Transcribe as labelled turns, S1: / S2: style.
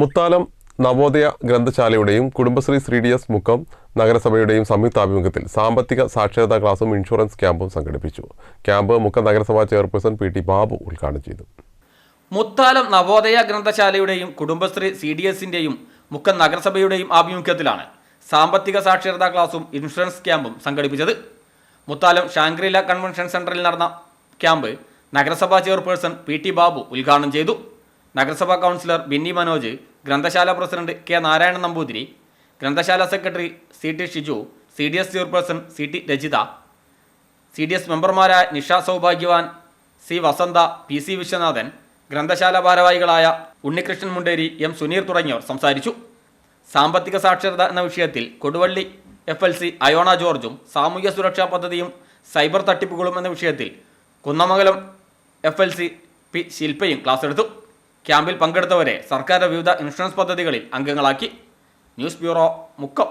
S1: Muthalam Navodaya ഗ്രന്ഥശാലയുടെയും Kudumbashree C D S Mukkam നഗരസഭയുടെയും സംയുക്താഭിമുഖ്യത്തിൽ സാമ്പത്തിക സാക്ഷരതാ ക്ലാസും ഇൻഷുറൻസ് ക്യാമ്പും സംഘടിപ്പിച്ചു. ക്യാമ്പ് മുക്കം നഗരസഭാ ചെയർപേഴ്സൺ പി ടി ബാബു ഉദ്ഘാടനം ചെയ്തു.
S2: മുത്താലം നവോദയ ഗ്രന്ഥശാലയുടെയും കുടുംബശ്രീ സി ഡി എസിന്റെയും മുക്കം നഗരസഭയുടെയും ആഭിമുഖ്യത്തിലാണ് സാമ്പത്തിക സാക്ഷരതാ ക്ലാസും ഇൻഷുറൻസ് ക്യാമ്പും സംഘടിപ്പിച്ചത്. മുത്താലം ഷാങ്ക്രില കൺവെൻഷൻ സെന്ററിൽ നടന്ന ക്യാമ്പ് നഗരസഭാ ചെയർപേഴ്സൺ പി ടി ബാബു ഉദ്ഘാടനം ചെയ്തു. നഗരസഭാ കൗൺസിലർ ബിന്നി മനോജ് ഗ്രന്ഥശാല പ്രസിഡന്റ് കെ നാരായണൻ നമ്പൂതിരി ഗ്രന്ഥശാല secretary C T Shiju C D S chairperson C T Rajitha C D S മെമ്പർമാരായ Nisha സൗഭാഗ്യവാൻ C Vasantha P C Viswanathan ഗ്രന്ഥശാല ഭാരവാഹികളായ ഉണ്ണികൃഷ്ണൻ മുണ്ടേരി എം സുനീർ തുടങ്ങിയവർ സംസാരിച്ചു. സാമ്പത്തിക സാക്ഷരത എന്ന വിഷയത്തിൽ Koduvally F L C Ayona ജോർജും സാമൂഹ്യ സുരക്ഷാ പദ്ധതിയും സൈബർ തട്ടിപ്പുകളും എന്ന വിഷയത്തിൽ Kunnamangalam F L C P ശില്പയും class എടുത്തു. ക്യാമ്പിൽ പങ്കെടുത്തവരെ സർക്കാർ വിവിധ ഇൻഷുറൻസ് പദ്ധതികളിൽ അംഗങ്ങളാക്കി. News bureau Mukkam.